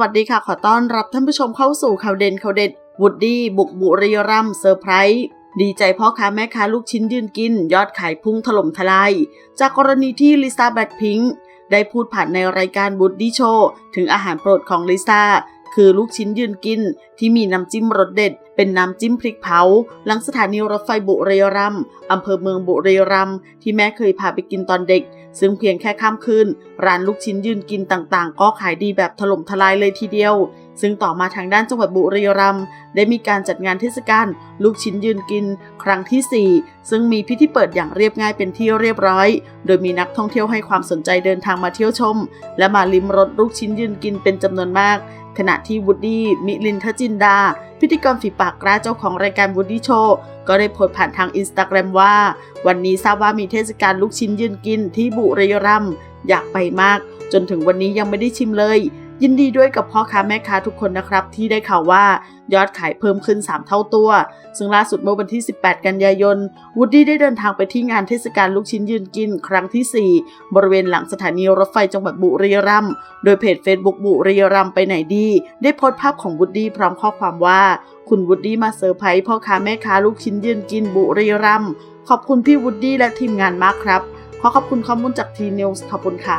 วัสดีค่ะ ขอต้อนรับท่านผู้ชมเข้าสู่ข่าวเด่นข่าวเด็ดวูดดี้บุกบุรีรัมเซอร์ไพรส์ดีใจพ่อค้าแม่ค้าลูกชิ้นยืนกิน ยอดขายพุ่งถล่มทลาย จากกรณีที่ลิซ่าแบล็คพิงค์ได้พูดผ่านในรายการบูดดี้โชว์ถึงอาหารโปรดของลิซ่า คือลูกชิ้นยืนกินที่มีน้ำจิ้มรสเด็ด เป็นน้ำจิ้มพริกเผา หลังสถานีรถไฟบุรีรัมย์อำเภอเมืองบุรีรัมย์ที่แม่เคยพาไปกินตอนเด็ก ซึ่งเพียงแค่ข้ามคืนร้านลูกชิ้นยืนกินต่างๆ ก็ขายดีแบบถล่มทลายเลยทีเดียว ซึ่งต่อมาทางด้านจังหวัดบุรีรัมย์ได้มีการจัดงานเทศกาลลูกชิ้นยืนกิน ครั้งที่ 4 ซึ่งมีพิธีเปิดอย่างเรียบง่ายเป็นที่เรียบร้อย โดยมีนักท่องเที่ยวให้ความสนใจเดินทางมาเที่ยวชม และมาลิ้มรสลูกชิ้นยืนกินเป็นจำนวนมากขณะที่วูดดี้มิลินทจินดา พิธีกรฝีปากกล้าเจ้าของรายการวูดดี้โชว์ก็ได้โพสต์ผ่านทางอินสตาแกรมว่า วันนี้ทราบว่ามีเทศกาลลูกชิ้นยืนกินที่บุรีรัมย์อยากไปมาก จนถึงวันนี้ยังไม่ได้ชิมเลย ยินดีด้วยกับพ่อค้าแม่ค้าทุกคนนะครับ ที่ได้ข่าวว่ายอดขายเพิ่มขึ้น 3 เท่าตัว ซึ่งล่าสุดเมื่อวันที่ 18 กันยายนวูดดี้ได้เดินทางไปที่งานเทศกาลลูกชิ้นยืนกินครั้งที่ 4 บริเวณหลังสถานีรถไฟจังหวัดบุรีรัมย์โดยเพจ Facebook บุรีรัมย์ไปไหนดี ได้โพสต์ภาพของวูดดี้พร้อมข้อความว่า คุณวูดดี้มาเซอร์ไพรส์พ่อค้าแม่ค้าลูกชิ้นยืนกินบุรีรัมย์ขอบคุณพี่วูดดี้และทีมงานมากครับขอขอบคุณข้อมูลจากทีนิวส์ขอบคุณค่ะ